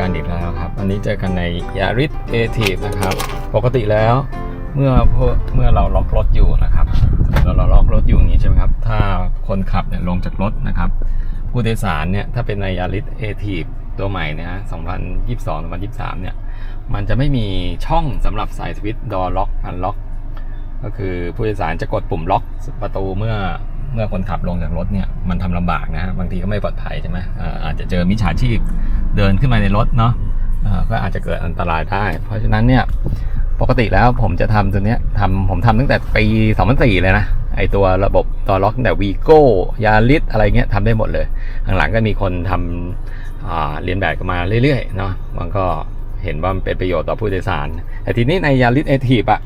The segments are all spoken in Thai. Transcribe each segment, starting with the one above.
กันอีกแล้วครับ อันนี้เจอกันในยาริสเอทีฟนะครับ ปกติแล้วเมื่อพวกเมื่อเราล็อกรถอยู่นะครับเราเราล็อกรถอยู่อย่างนี้ใช่ไหมครับ ถ้าคนขับเนี่ยลงจากรถนะครับ ผู้โดยสารเนี่ยถ้าเป็นในยาริสเอทีฟตัวใหม่เนี่ยฮะ2022 2023 เนี่ย มันจะไม่มีช่องสำหรับใส่สวิตช์ดอล็อกอันล็อก ก็คือผู้โดยสารจะกดปุ่มล็อกประตูเมื่อ เมื่อคนขับลงจากรถเนี่ยมันทำลำบากนะบางทีก็ไม่ปลอดภัยใช่ไหมอาอาจจะเจอมิจฉาชีพเดินขึ้นมาในรถเนาะก็อาจจะเกิดอันตรายได้ เพราะฉะนั้นเนี่ยปกติแล้วผมจะทำตัวเนี้ยทำผมทำตั้งแต่ปี 2004 เลยนะ ไอตัวระบบตัวล็อกตั้งแต่วีโก้ยาริสอะไรเงี้ยทำได้หมดเลย หลังๆก็มีคนทำเรียนแบบกันมาเรื่อยๆเนาะมันก็เห็นว่ามันเป็นประโยชน์ต่อผู้โดยสาร แต่ทีนี้ในยาริสเอทีฟอะ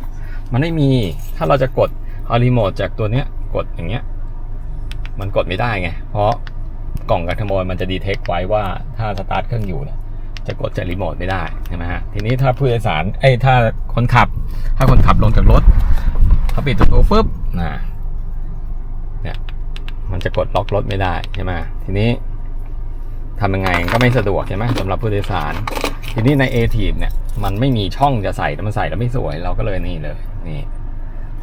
มันไม่มีถ้าเราจะกดเอารีโมทจากตัวเนี้ยกดอย่างเงี้ย มันกดไม่ได้ไง เพราะกล่องการขโมยมันจะดีเทคไว้ว่าถ้าสตาร์ทเครื่องอยู่เนี่ยจะกดจากรีโมทไม่ได้ใช่ไหมฮะ ทีนี้ถ้าผู้โดยสารเอ้ถ้าคนขับ ถ้าคนขับลงจากรถเขาปิดประตูปุ๊บนะเนี่ยมันจะกดล็อกรถไม่ได้ใช่ไหมทีนี้ทำยังไงก็ไม่สะดวกใช่ไหมสำหรับผู้โดยสาร ทีนี้ใน a t ทีเนี่ยมันไม่มีช่องจะใส่แล้วมันใส่แล้วไม่สวยเราก็เลยนี่เลยนี่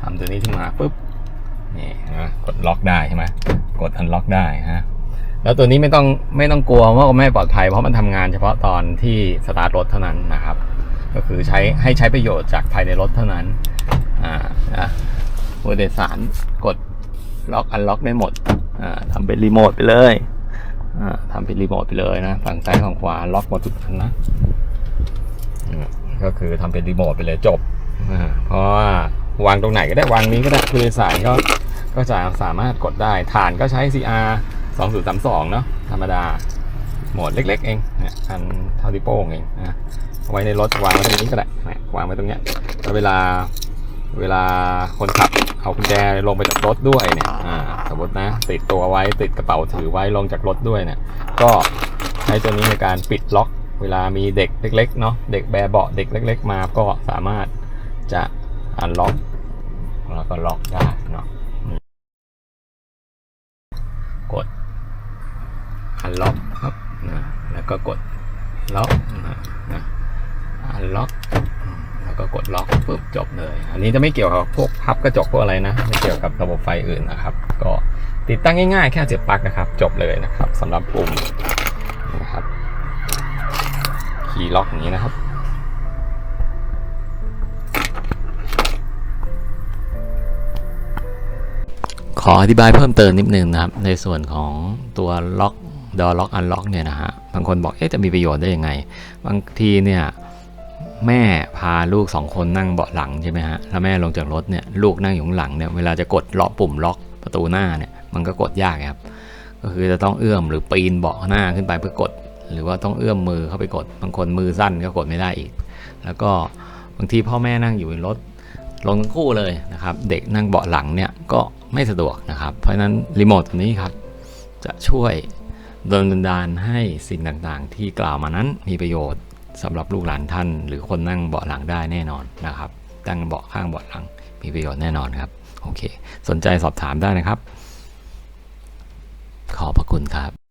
ทำตัวนี้ขึ้นมาปุ๊บนี่นะกดล็อกได้ใช่ไหม กดอันล็อกได้ฮะแล้วตัวนี้ไม่ต้องไม่ต้องกลัวว่าไม่ปลอดภัยเพราะมันทำงานเฉพาะตอนที่สตาร์ทรถเท่านั้นนะครับ ก็คือใช้ให้ใช้ประโยชน์จากภายในรถเท่านั้นอ่านะผู้โดยสารกดล็อกอันล็อกได้หมดอ่าทำเป็นรีโมทไปเลยอ่าทำเป็นรีโมทไปเลยนะฝั่งซ้ายฝั่งขวาล็อกหมดทุกอันนะก็คือทำเป็นรีโมทไปเลยจบอ่าเพราะว่าวางตรงไหนก็ได้วางนี้ก็ได้ผู้โดยสารก็ ก็จะสามารถกดได้ฐานก็ใช้ CR 2032 เนาะธรรมดา โหมดเล็ก ๆ เองนี่ยอันเท่าที่โป้งเองนะไว้ในรถวางไว้ตรงนี้ก็ได้นะวางไว้ตรงเนี้ยแล้วเวลาเวลาคนขับเอากุญแจลงไปจากรถด้วยเนี่ยสมมตินะติดตัวไว้ติดกระเป๋าถือไว้ลงจากรถด้วยเนี่ย ก็ใช้ตัวนี้ในการปิดล็อก เวลามีเด็กเล็กๆเนาะเด็กแบเบาะเด็กเล็ก ๆ มาก็สามารถจะอันล็อกแล้วก็ล็อกได้เนาะ กดอันล็อกครับนะแล้วก็กดล็อกนะนะอันล็อกอืมแล้วก็กดล็อกปุ๊บจบเลย อันนี้จะไม่เกี่ยวกับพวกพับกระจกพวกอะไรนะ ไม่เกี่ยวกับระบบไฟอื่นนะครับ ก็ติดตั้งง่ายๆ แค่เสียบปลั๊กนะครับ จบเลยนะครับสำหรับปุ่มนะครับ คีย์ล็อกอย่างนี้นะครับ ขออธิบายเพิ่มเติมนิดนึงนะครับ ในส่วนของตัวล็อกดอล็อกอันล็อกเนี่ยนะฮะบางคนบอกเอ๊ะจะมีประโยชน์ได้ยังไง บางทีเนี่ยแม่พาลูกสองคนนั่งเบาะหลังใช่ไหมฮะแล้วแม่ลงจากรถเนี่ยลูกนั่งอยู่ข้างหลังเนี่ยเวลาจะกดล็อกปุ่มล็อกประตูหน้าเนี่ยมันก็กดยากครับก็คือจะต้องเอื้อมหรือปีนเบาะหน้าขึ้นไปเพื่อกด หรือว่าต้องเอื้อมมือเข้าไปกด บางคนมือสั้นก็กดไม่ได้อีก แล้วก็บางทีพ่อแม่นั่งอยู่ในรถ ลงทั้งคู่เลยนะครับ เด็กนั่งเบาะหลังเนี่ยก็ไม่สะดวกนะครับ เพราะฉะนั้นรีโมทตัวนี้ครับจะช่วยดลบันดาลให้สิ่งต่างๆ ที่กล่าวมานั้นมีประโยชน์สำหรับลูกหลานท่าน หรือคนนั่งเบาะหลังได้แน่นอนนะครับตั้งเบาะข้างเบาะหลังมีประโยชน์แน่นอนครับโอเค สนใจสอบถามได้นะครับ ขอบพระคุณครับ